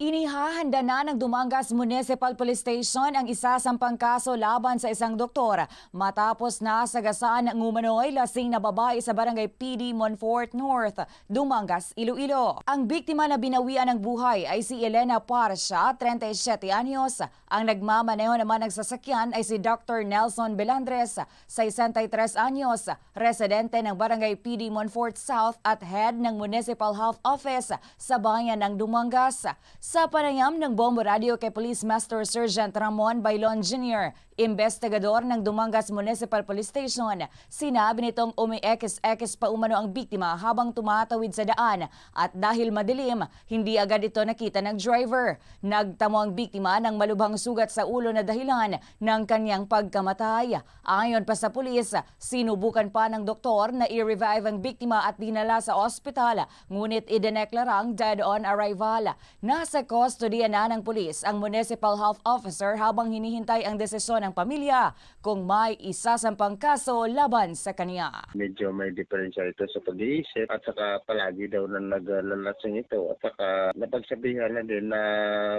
Inihahanda na ng Dumangas Municipal Police Station ang isasampang kaso laban sa isang doktor matapos na sagasaan ng umano'y lasing na babae sa barangay PD Monfort North, Dumangas, Iloilo. Ang biktima na binawian ng buhay ay si Elena Parcia, 37 anyos. Ang nagmamaneho naman ng sasakyan ay si Dr. Nelson Belandres, 63 anyos, residente ng barangay PD Monfort South at head ng Municipal Health Office sa bayan ng Dumangas. Sa panayam ng Bombo Radio kay Police Master Sergeant Ramon Bailon Jr., investigador ng Dumangas Municipal Police Station, sinabi nitong umiekis-ekis pa umano ang biktima habang tumatawid sa daan at dahil madilim, hindi agad ito nakita ng driver. Nagtamo ang biktima ng malubhang sugat sa ulo na dahilan ng kanyang pagkamatay. Ayon pa sa pulis, sinubukan pa ng doktor na i-revive ang biktima at dinala sa ospital, ngunit idineklarang dead on arrival. Nasa kustodiya na ng pulis ang Municipal Health Officer habang hinihintay ang desisyon ng pamilya kung may isasampang kaso laban sa kanya. medyo may diferensya ito sa pag-iisip at saka palagi daw na naglalalasing ito at saka napagsabihan na din na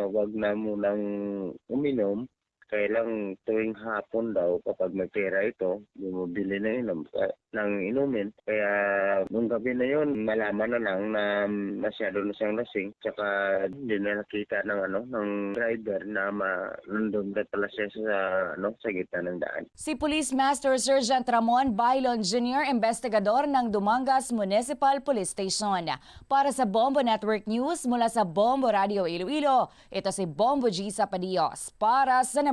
wag na munang uminom kailang tuwing hapon daw kapag may pera ito, bumibili na inom ka- ng inumin. Kaya nung gabi na yun, malaman na lang na masyado na siyang lasing. Tsaka hindi na nakita ng ano ng driver na ma, nandun na pala siya sa ano sa gitna ng daan. Si Police Master Sergeant Ramon Bailon Jr., investigador ng Dumangas Municipal Police Station. Para sa Bombo Network News mula sa Bombo Radio Iloilo, ito si Bombo G. Sapadios para sa